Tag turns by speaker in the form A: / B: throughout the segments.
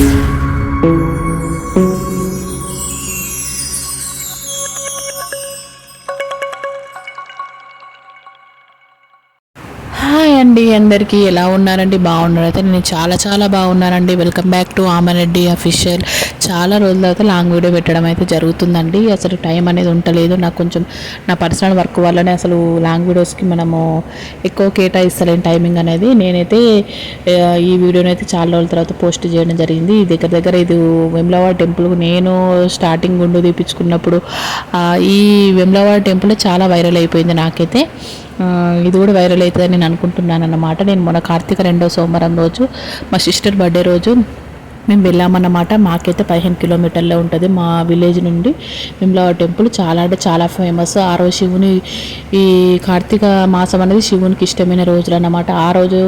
A: Música అండి అందరికీ ఎలా ఉన్నారండి? బాగున్నారు? అయితే నేను చాలా చాలా బాగున్నానండి. Welcome back to Amareddy official చాలా రోజుల తర్వాత లాంగ్ వీడియో పెట్టడం అయితే జరుగుతుందండి. అసలు టైం అనేది ఉండలేదు. నాకు కొంచెం నా పర్సనల్ వర్క్ వల్లనే అసలు లాంగ్ వీడియోస్కి మనము ఎక్కువ కేటాయిస్తలేని టైమింగ్ అనేది నేనైతే ఈ వీడియోని అయితే చాలా రోజుల తర్వాత పోస్ట్ చేయడం జరిగింది. దగ్గర దగ్గర ఇది వెమ్లవాడ టెంపుల్ నేను స్టార్టింగ్ గుండు తీపించుకున్నప్పుడు ఈ వెమ్లవాడ టెంపుల్ చాలా వైరల్ అయిపోయింది నాకైతే. ఇది కూడా వైరల్ అవుతుందని నేను అనుకుంటున్నాను అన్నమాట నేను మొన్న కార్తీక రెండో సోమవారం రోజు మా సిస్టర్ బర్త్డే రోజు మేము వెళ్ళామన్నమాట. మాకైతే పదిహేను కిలోమీటర్లో ఉంటుంది మా విలేజ్ నుండి. విమ్లవాడ టెంపుల్ చాలా అంటే చాలా ఫేమస్. ఆ రోజు శివుని ఈ కార్తీక మాసం అనేది శివునికి ఇష్టమైన రోజులు అన్నమాట ఆ రోజు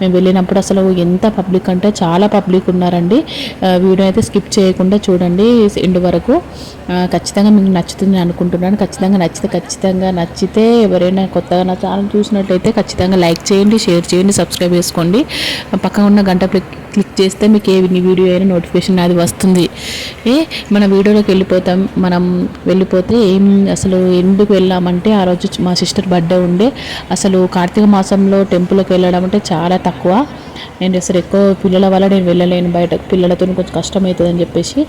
A: మేము వెళ్ళినప్పుడు అసలు ఎంత పబ్లిక్ అంటే చాలా పబ్లిక్ ఉన్నారండి. వీడియో అయితే స్కిప్ చేయకుండా చూడండి ఎండ్ వరకు. ఖచ్చితంగా మీకు నచ్చుతుంది అనుకుంటున్నాను. ఖచ్చితంగా నచ్చితే ఖచ్చితంగా నచ్చితే ఎవరైనా కొత్తగా నా ఛానల్ చూసినట్లయితే ఖచ్చితంగా లైక్ చేయండి షేర్ చేయండి సబ్స్క్రైబ్ చేసుకోండి. పక్కన ఉన్న గంట క్లిక్ క్లిక్ చేస్తే మీకు ఏ వీడియో అయినా నోటిఫికేషన్ అది వస్తుంది. ఏ మన వీడియోలోకి వెళ్ళిపోతాం. మనం వెళ్ళిపోతే ఏం అసలు ఎందుకు వెళ్ళామంటే ఆ రోజు మా సిస్టర్ బర్త్డే ఉండే. అసలు కార్తీక మాసంలో టెంపుల్కి వెళ్ళడం అంటే చాలా తక్కువ. నేను అసలు ఎక్కువ పిల్లల వల్ల నేను వెళ్ళలేను. బయట పిల్లలతో కొంచెం కష్టం అవుతుందని చెప్పేసి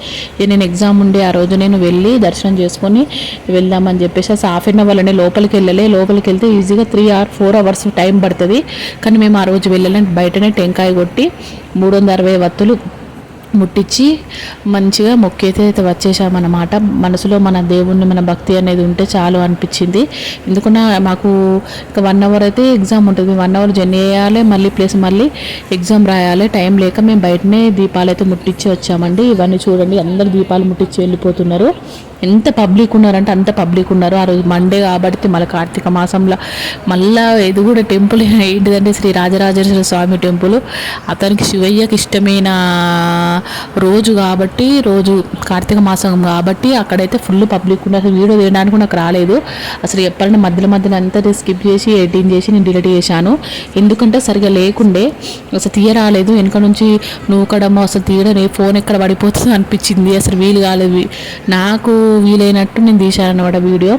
A: నేను ఎగ్జామ్ ఉండే ఆ రోజు నేను వెళ్ళి దర్శనం చేసుకొని వెళ్దామని చెప్పేసి అసలు హాఫ్ అన్ అవర్లోనే లోపలికి వెళ్ళలే. లోపలికి వెళ్తే ఈజీగా three or four hours time పడుతుంది. కానీ మేము ఆ రోజు వెళ్ళలేం. బయటనే టెంకాయ కొట్టి మూడు వందల అరవై వత్తులు ముట్టించి మంచిగా మొక్కైతే అయితే వచ్చేసామన్నమాట మనసులో మన దేవుణ్ణి మన భక్తి అనేది ఉంటే చాలు అనిపించింది. ఎందుకన్నా మాకు ఇక వన్ అవర్ అయితే ఎగ్జామ్ ఉంటుంది. వన్ అవర్ జర్నీ చేయాలి మళ్ళీ ప్లస్ మళ్ళీ ఎగ్జామ్ రాయాలి. టైం లేక మేము బయటనే దీపాలు అయితే ముట్టించి వచ్చామండి. ఇవన్నీ చూడండి అందరు దీపాలు ముట్టించి వెళ్ళిపోతున్నారు. ఎంత పబ్లిక్ ఉన్నారంటే అంత పబ్లిక్ ఉన్నారు. ఆ రోజు మండే కాబట్టి మళ్ళీ కార్తీక మాసంలో మళ్ళా ఇది కూడా టెంపుల్ ఏంటిదంటే శ్రీ రాజరాజేశ్వర స్వామి టెంపుల్. అతనికి శివయ్యకి ఇష్టమైన రోజు కాబట్టి రోజు కార్తీక మాసం కాబట్టి అక్కడైతే ఫుల్ పబ్లిక్ ఉన్నారు. అసలు వీడియో తీయడానికి నాకు రాలేదు. అసలు ఎప్పుడైనా మధ్యలో మధ్యలో అంతా స్కిప్ చేసి ఎడిటింగ్ చేసి నేను డిలీట్ చేశాను. ఎందుకంటే సరిగా లేకుండే అసలు తీయరాలేదు. వెనుక నుంచి నూకడము అసలు తీయడం ఫోన్ ఎక్కడ పడిపోతుంది అనిపించింది. అసలు వీలు కాలేదు. నాకు వీలైనట్టు నేను తీశానమాట వీడియో.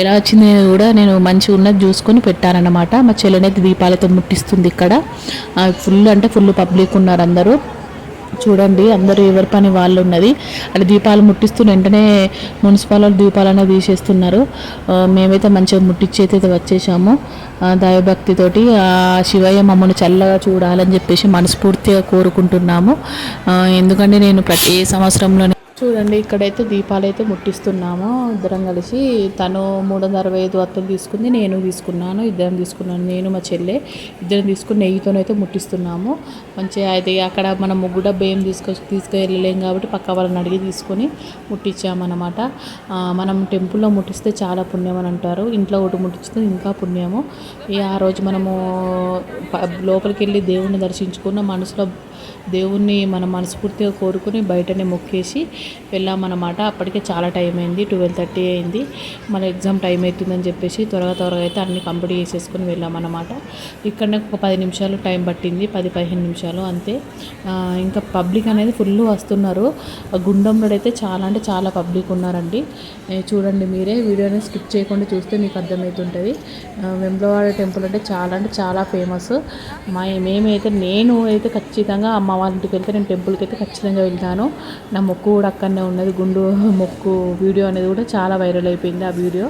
A: ఎలా వచ్చింది కూడా నేను మంచిగా ఉన్నది చూసుకొని పెట్టానన్నమాట. మా చెల్లెనైతే దీపాలతో ముట్టిస్తుంది ఇక్కడ. ఫుల్ అంటే ఫుల్ పబ్లిక్ ఉన్నారు అందరూ. చూడండి అందరూ ఎవరి పని వాళ్ళు ఉన్నది. అంటే దీపాలు ముట్టిస్తూ వెంటనే మున్సిపాల్ వాళ్ళు తీసేస్తున్నారు. మేమైతే మంచిగా ముట్టించి అయితే వచ్చేసాము. దైవభక్తితోటి ఆ శివయ్య మమ్మల్ని చల్లగా చూడాలని చెప్పేసి మనస్ఫూర్తిగా కోరుకుంటున్నాము. ఎందుకంటే నేను ప్రతి సంవత్సరంలోనే చూడండి ఇక్కడైతే దీపాలు అయితే ముట్టిస్తున్నాము. ఇద్దరం కలిసి తను మూడు వందల అరవై ఐదు వత్తులు తీసుకుంది నేను తీసుకున్నాను ఇద్దరం తీసుకున్నాను నేను మా చెల్లె ఇద్దరం తీసుకుని నెయ్యితోనైతే ముట్టిస్తున్నాము. మంచిగా అయితే అక్కడ మనం ముగ్గు డబ్బు ఏం తీసుకొచ్చి తీసుకెళ్ళలేం కాబట్టి పక్క వాళ్ళని అడిగి తీసుకొని ముట్టించామన్నమాట. మనం టెంపుల్లో ముట్టిస్తే చాలా పుణ్యం అని అంటారు. ఇంట్లో ఒకటి ముట్టిస్తే ఇంకా పుణ్యము. ఆ రోజు మనము లోపలికి వెళ్ళి దేవుణ్ణి దర్శించుకున్న మనసులో దేవుణ్ణి మనం మనస్ఫూర్తిగా కోరుకుని బయటనే మొక్కేసి వెళ్ళామన్నమాట అప్పటికే చాలా టైం అయింది ట్వెల్వ్ థర్టీ అయింది. మన ఎగ్జామ్ టైం అవుతుందని చెప్పేసి త్వరగా త్వరగా అయితే అన్ని కంప్లీట్ చేసేసుకుని వెళ్ళామన్నమాట ఇక్కడనే ఒక పది నిమిషాలు టైం పట్టింది పది పదిహేను నిమిషాలు అంతే. ఇంకా పబ్లిక్ అనేది ఫుల్ వస్తున్నారు. గుండంలో అయితే చాలా అంటే చాలా పబ్లిక్ ఉన్నారండి. చూడండి మీరే వీడియోని స్కిప్ చేయకుండా చూస్తే మీకు అర్థమవుతుంటుంది. ఆ, టెంపుల్ అంటే చాలా అంటే చాలా ఫేమస్ మా మేమైతే నేను అయితే ఖచ్చితంగా అమ్మ వాళ్ళ ఇంటికి వెళ్తే నేను టెంపుల్కి అయితే ఖచ్చితంగా వెళ్తాను. నా మొక్కు కూడా అక్కడనే ఉన్నది. గుండు మొక్కు వీడియో అనేది కూడా చాలా వైరల్ అయిపోయింది ఆ వీడియో.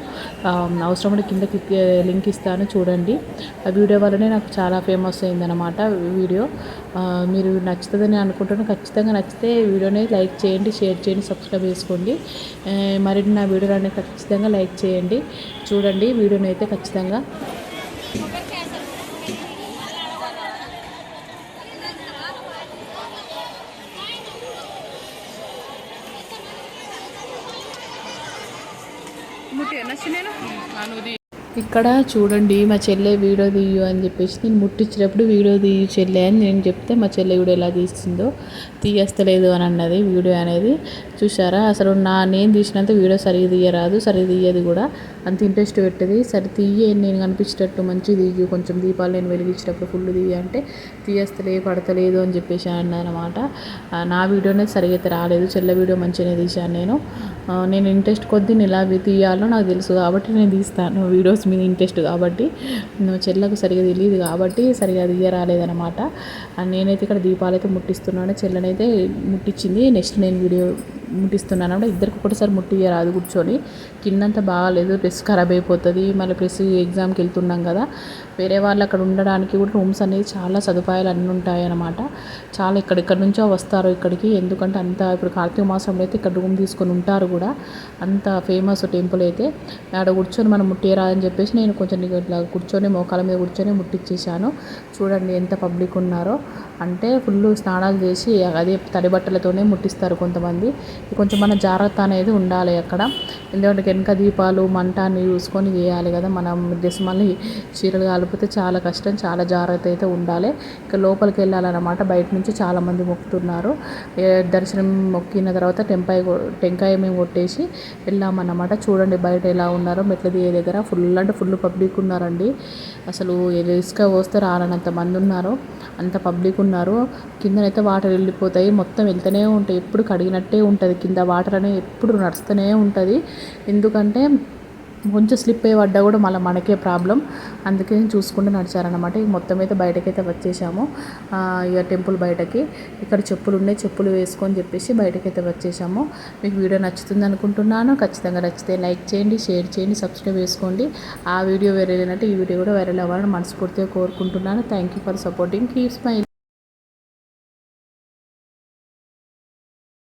A: అవసరం ఉంటే కింద క్లిక్ లింక్ ఇస్తాను చూడండి. ఆ వీడియో వల్లనే నాకు చాలా ఫేమస్ అయిందనమాట వీడియో. మీరు నచ్చుతుందని అనుకుంటున్నాను. ఖచ్చితంగా నచ్చితే వీడియోని లైక్ చేయండి షేర్ చేయండి సబ్స్క్రైబ్ చేసుకోండి. మరి మరిన్ని నా వీడియోలు అనేది ఖచ్చితంగా లైక్ చేయండి. చూడండి వీడియోని అయితే ఖచ్చితంగా ఇక్కడ చూడండి మా చెల్లె వీడియో తీయు అని చెప్పేసి నేను ముట్టించినప్పుడు వీడియో తీయు చెల్లె అని నేను చెప్తే మా చెల్లె వీడియో ఎలా తీస్తుందో తీయస్తలేదు అని అన్నది వీడియో అనేది. చూసారా అసలు నా నేను తీసినంత వీడియో సరిగ్గా తీయరాదు సరిగ్గా తీయదు కూడా. అంత ఇంట్రెస్ట్ పెట్టేది. సరే తీయే నేను కనిపించేటట్టు మంచి తీయు కొంచెం దీపాలు నేను వెలిగించేటప్పుడు ఫుల్ తీయ అంటే తీయస్తలే పడతలేదు అని చెప్పేసి అన్నమాట. నా వీడియోనే సరిగా అయితే రాలేదు. చెల్ల వీడియో మంచిగానే తీశాను నేను. నేను ఇంట్రెస్ట్ కొద్దీ నేను ఎలా తీయాలో నాకు తెలుసు కాబట్టి నేను తీస్తాను వీడియోస్ మీద ఇంట్రెస్ట్ కాబట్టి. చెల్లకు సరిగా తెలియదు కాబట్టి సరిగా తీయ రాలేదనమాట నేనైతే ఇక్కడ దీపాలు అయితే ముట్టిస్తున్నాను. చెల్లనైతే ముట్టించింది. నెక్స్ట్ నేను వీడియో ముట్టిస్తున్నాను అంటే ఇద్దరికి ఒకటిసారి ముట్టియరాదు కూర్చొని. కిందంతా బాగాలేదు డ్రెస్ ఖరాబ్ అయిపోతుంది. మళ్ళీ ప్రెస్ ఎగ్జామ్కి వెళ్తున్నాం కదా. వేరే వాళ్ళు అక్కడ ఉండడానికి కూడా రూమ్స్ అనేది చాలా సదుపాయాలు అన్నీ ఉంటాయి అన్నమాట చాలా ఇక్కడిక్కడ నుంచో వస్తారు ఇక్కడికి. ఎందుకంటే అంత ఇప్పుడు కార్తీక మాసంలో అయితే ఇక్కడ రూమ్ తీసుకొని ఉంటారు కూడా. అంత ఫేమస్ టెంపుల్ అయితే. ఆడ కూర్చొని మనం ముట్టియరాదని చెప్పేసి నేను కొంచెం ఇట్లా కూర్చొని మోకాల మీద కూర్చొని ముట్టించేసాను చూడండి ఎంత పబ్లిక్ ఉన్నారో. అంటే ఫుల్ స్నానాలు చేసి అదే తడి బట్టలతోనే ముట్టిస్తారు కొంతమంది. కొంచెం మన జాగ్రత్త అనేది ఉండాలి అక్కడ. ఎందుకంటే వెనక దీపాలు మంట అన్ని చూసుకొని చేయాలి కదా మనం. డ్రెస్ మళ్ళీ చీరలు కాలిపోతే చాలా కష్టం చాలా జాగ్రత్త అయితే ఉండాలి. ఇక లోపలికి వెళ్ళాలన్నమాట. బయట నుంచి చాలామంది మొక్కుతున్నారు. దర్శనం మొక్కిన తర్వాత టెంకాయ టెంకాయ మేము కొట్టేసి వెళ్ళామన్నమాట. చూడండి బయట ఎలా ఉన్నారో. మెట్ల దిగే దగ్గర ఫుల్ అంటే ఫుల్ పబ్లిక్ ఉన్నారండి. అసలు ఇసుక పోస్తే రానంత మంది ఉన్నారు. అంత పబ్లిక్ ఉన్నారు. కిందనైతే వాటర్ వెళ్ళిపోతాయి. మొత్తం వెళ్తూనే ఉంటాయి. ఎప్పుడు కడిగినట్టే ఉంటుంది. కింద వాటర్ అనేది ఎప్పుడు నడుస్తూనే ఉంటుంది. ఎందుకంటే కొంచెం స్లిప్ అయ్యి పడ్డా కూడా మళ్ళీ మనకే ప్రాబ్లం. అందుకే చూసుకుంటూ నడిచారనమాట ఇక మొత్తం అయితే బయటకైతే వచ్చేసాము. ఇక టెంపుల్ బయటకి. ఇక్కడ చెప్పులు ఉన్నాయి చెప్పులు వేసుకొని చెప్పేసి బయటకైతే వచ్చేసాము. మీకు వీడియో నచ్చుతుంది అనుకుంటున్నాను. ఖచ్చితంగా నచ్చితే లైక్ చేయండి షేర్ చేయండి సబ్స్క్రైబ్ చేసుకోండి. ఆ వీడియో వైరల్ అయినట్టు ఈ వీడియో కూడా వైరల్ అవ్వాలని మనస్ఫూర్తిగా కోరుకుంటున్నాను. Thank you for supporting keep smile